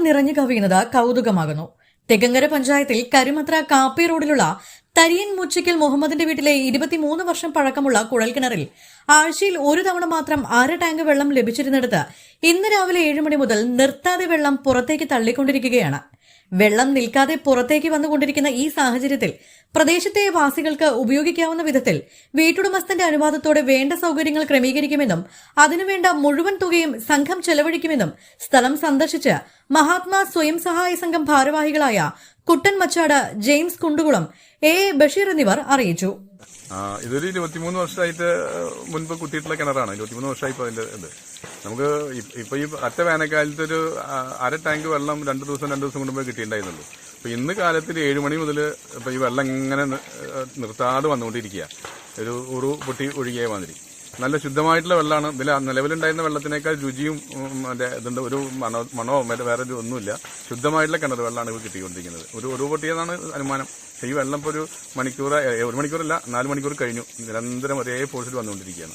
നിറഞ്ഞു കവിയുന്നത് കൗതുകമാകുന്നു. തെക്കങ്കര പഞ്ചായത്തിൽ കരിമത്ര കാപ്പി റോഡിലുള്ള തരിയൻ മുച്ചിക്കൽ മുഹമ്മദിന്റെ വീട്ടിലെ ഇരുപത്തിമൂന്ന് വർഷം പഴക്കമുള്ള കുഴൽക്കിണറിൽ ആഴ്ചയിൽ ഒരു തവണ മാത്രം അര ടാങ്ക് വെള്ളം ലഭിച്ചിരുന്നിടത്ത് ഇന്ന് രാവിലെ ഏഴ് മണി മുതൽ നിർത്താതെ വെള്ളം പുറത്തേക്ക് തള്ളിക്കൊണ്ടിരിക്കുകയാണ്. വെള്ളം നിൽക്കാതെ പുറത്തേക്ക് വന്നുകൊണ്ടിരിക്കുന്ന ഈ സാഹചര്യത്തിൽ പ്രദേശത്തെ വാസികൾക്ക് ഉപയോഗിക്കാവുന്ന വിധത്തിൽ വീട്ടുടമസ്ഥന്റെ അനുവാദത്തോടെ വേണ്ട സൗകര്യങ്ങൾ ക്രമീകരിക്കുമെന്നും അതിനുവേണ്ട മുഴുവൻ തുകയും സംഘം ചെലവഴിക്കുമെന്നും സ്ഥലം സന്ദർശിച്ച് മഹാത്മാ സ്വയം സഹായ സംഘം ഭാരവാഹികളായ Kuttan Machad James Kundukulam A A Basheer എന്നിവർ അറിയിച്ചു. ഇതൊരു ഇരുപത്തിമൂന്ന് വർഷമായിട്ട് മുൻപ് കുത്തിയിട്ടുള്ള കിണറാണ്. ഇരുപത്തിമൂന്ന് വർഷമായി ഇപ്പോൾ അതിന്റെ ഇത്. നമുക്ക് ഇപ്പൊ ഈ അറ്റ വേനൽക്കാലത്ത് ഒരു അര ടാങ്ക് വെള്ളം രണ്ട് ദിവസം രണ്ട് ദിവസം കൊണ്ടുപോയി കിട്ടിയിട്ടുണ്ടായിരുന്നുള്ളൂ. അപ്പൊ ഇന്ന് കാലത്തിൽ ഏഴ് മണി മുതൽ ഇപ്പൊ ഈ വെള്ളം ഇങ്ങനെ നിർത്താതെ വന്നുകൊണ്ടിരിക്കുക ഒരു ഉറു പൊട്ടി ഒഴുകിയ മാതിരി. നല്ല ശുദ്ധമായിട്ടുള്ള വെള്ളമാണ്. ഇതിൽ നിലവിലുണ്ടായിരുന്ന വെള്ളത്തിനേക്കാൾ രുചിയും മറ്റേ ഇതുണ്ട്. ഒരു മണോ മണോ വേറെ ഒരു ഒന്നുമില്ല. ശുദ്ധമായിട്ടുള്ള കിണർ വെള്ളമാണ് ഇവർ കിട്ടിക്കൊണ്ടിരിക്കുന്നത്. ഒരു ഒരു പൊട്ടിയതാണ് അനുമാനം. ഈ വെള്ളം ഇപ്പോൾ ഒരു മണിക്കൂർ ഒരു മണിക്കൂറല്ല നാല് മണിക്കൂർ കഴിഞ്ഞു. നിരന്തരം ഒരേ ഫോഴ്സിൽ വന്നുകൊണ്ടിരിക്കുകയാണ്.